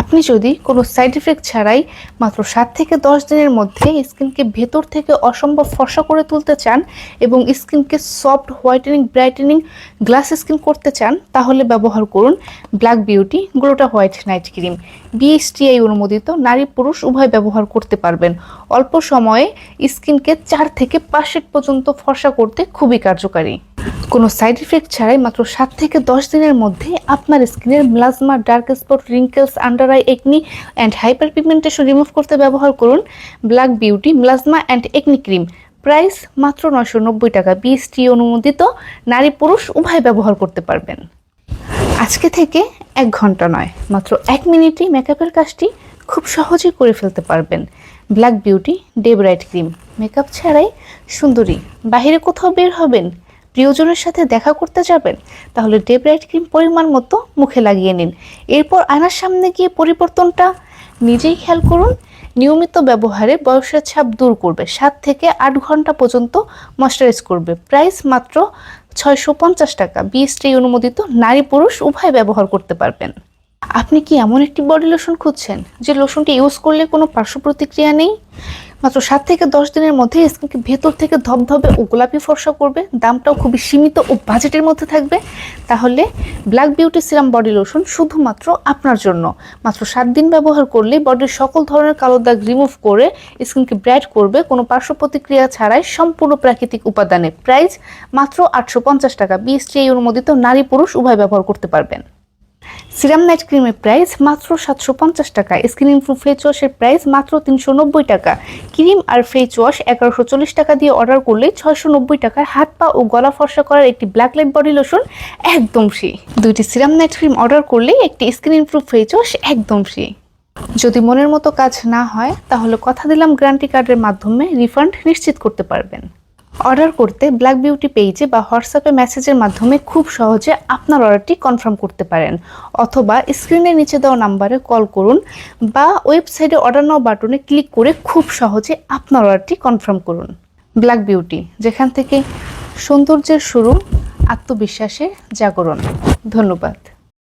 আপনি যদি কোনো সাইড এফেক্ট ছাড়াই মাত্র সাত থেকে দশ দিনের মধ্যে স্কিনকে ভেতর থেকে অসম্ভব ফর্সা করে তুলতে চান এবং স্কিনকে soft whitening brightening glass skin করতে চান, তাহলে ব্যবহার করুন ব্ল্যাক বিউটি গ্লোটা হোয়াইট নাইট ক্রিম। বিএসটিআই অনুমোদিত নারী পুরুষ উভয় ব্যবহার করতে পারবেন। অল্প সময়ে স্কিনকে চার থেকে পাঁচ পর্যন্ত ফর্সা করতে খুবই কার্যকারী। কোনো সাইড ইফেক্ট ছাড়াই মাত্র সাত থেকে দশ দিনের মধ্যে আপনার স্কিনের plasma dark spot wrinkles under eye acne and hyper pigmentation remove করতে ব্যবহার করুন black beauty plasma and acne cream price মাত্র নশো নব্বই টাকা। বিএসটি অনুমোদিত। নারী পুরুষ উভয় ব্যবহার করতে পারবেন। আজকে থেকে এক ঘণ্টা নয়, মাত্র এক মিনিটেই মেকআপের কাজটি খুব সহজেই করে ফেলতে পারবেন। Black beauty day bright cream makeup ছাড়াই সুন্দরী। বাইরে কোথাও বের হবেন? প্রিয়জনের সাথে দেখা করতে যাবেন, তাহলে ডে ব্রাইট ক্রিম পরিমাণ মতো মুখে লাগিয়ে নিন। এরপর আয়নার সামনে গিয়ে পরিবর্তনটা নিজেই খেয়াল করুন। নিয়মিত ব্যবহারে বয়সের ছাপ দূর করবে, সাত থেকে আট ঘণ্টা পর্যন্ত ময়শ্চারাইজ করবে। প্রাইস মাত্র ছয়শো পঞ্চাশ টাকা। বিএসটি অনুমোদিত নারী পুরুষ উভয় ব্যবহার করতে পারবেন। আপনি কি এমন একটি বডি লোশন খুঁজছেন, যে লোশনটি ইউজ করলে কোনো পার্শ্ব প্রতিক্রিয়া নেই? মাত্র সাত থেকে দশ দিনের মধ্যে স্কিনকে ভেতর থেকে ধবধবে ও গোলাপি ফর্সা করবে, দামটাও খুবই সীমিত ও বাজেটের মধ্যে থাকবে। তাহলে black beauty serum body lotion শুধুমাত্র আপনার জন্য। মাত্র সাত দিন ব্যবহার করলে বডির সকল ধরনের কালো দাগ রিমুভ করে স্কিনকে ব্রাইট করবে, কোনো পার্শ্ব প্রতিক্রিয়া ছাড়াই সম্পূর্ণ প্রাকৃতিক উপাদানে প্রাইস মাত্র আটশো পঞ্চাশ টাকা। বিএসটিআই অনুমোদিত নারী পুরুষ উভয় ব্যবহার করতে পারবেন। সিরাম নাইট ক্রিমের প্রাইস মাত্র সাতশো পঞ্চাশ টাকা। স্কিন ইমপ্রুভ ফেস ওয়াশের প্রাইস মাত্র তিনশো নব্বই টাকা। ক্রিম আর ফেস ওয়াশ এগারোশো চল্লিশ টাকা দিয়ে অর্ডার করলে ছয়শো নব্বই টাকার হাত, পা ও গলা ফর্সা করার একটি ব্ল্যাক লাইট বডি লোশন একদম ফ্রি দুইটি সিরাম নাইট ক্রিম অর্ডার করলেই একটি স্কিন ইমপ্রুভ ফেস ওয়াশ একদম ফ্রি যদি মনের মতো কাজ না হয়, তাহলে কথা দিলাম গ্যারান্টি কার্ডের মাধ্যমে রিফান্ড নিশ্চিত করতে পারবেন। অর্ডার করতে ব্ল্যাক বিউটি পেজে বা হোয়াটসঅ্যাপে মেসেজের মাধ্যমে খুব সহজে আপনার অর্ডারটি কনফার্ম করতে পারেন। অথবা স্ক্রিনের নিচে দেওয়া নাম্বারে কল করুন বা ওয়েবসাইটে অর্ডার নাও বাটনে ক্লিক করে খুব সহজে আপনার অর্ডারটি কনফার্ম করুন। ব্ল্যাক বিউটি যেখান থেকে সৌন্দর্যের শুরু আত্মবিশ্বাসের জাগরণ। ধন্যবাদ।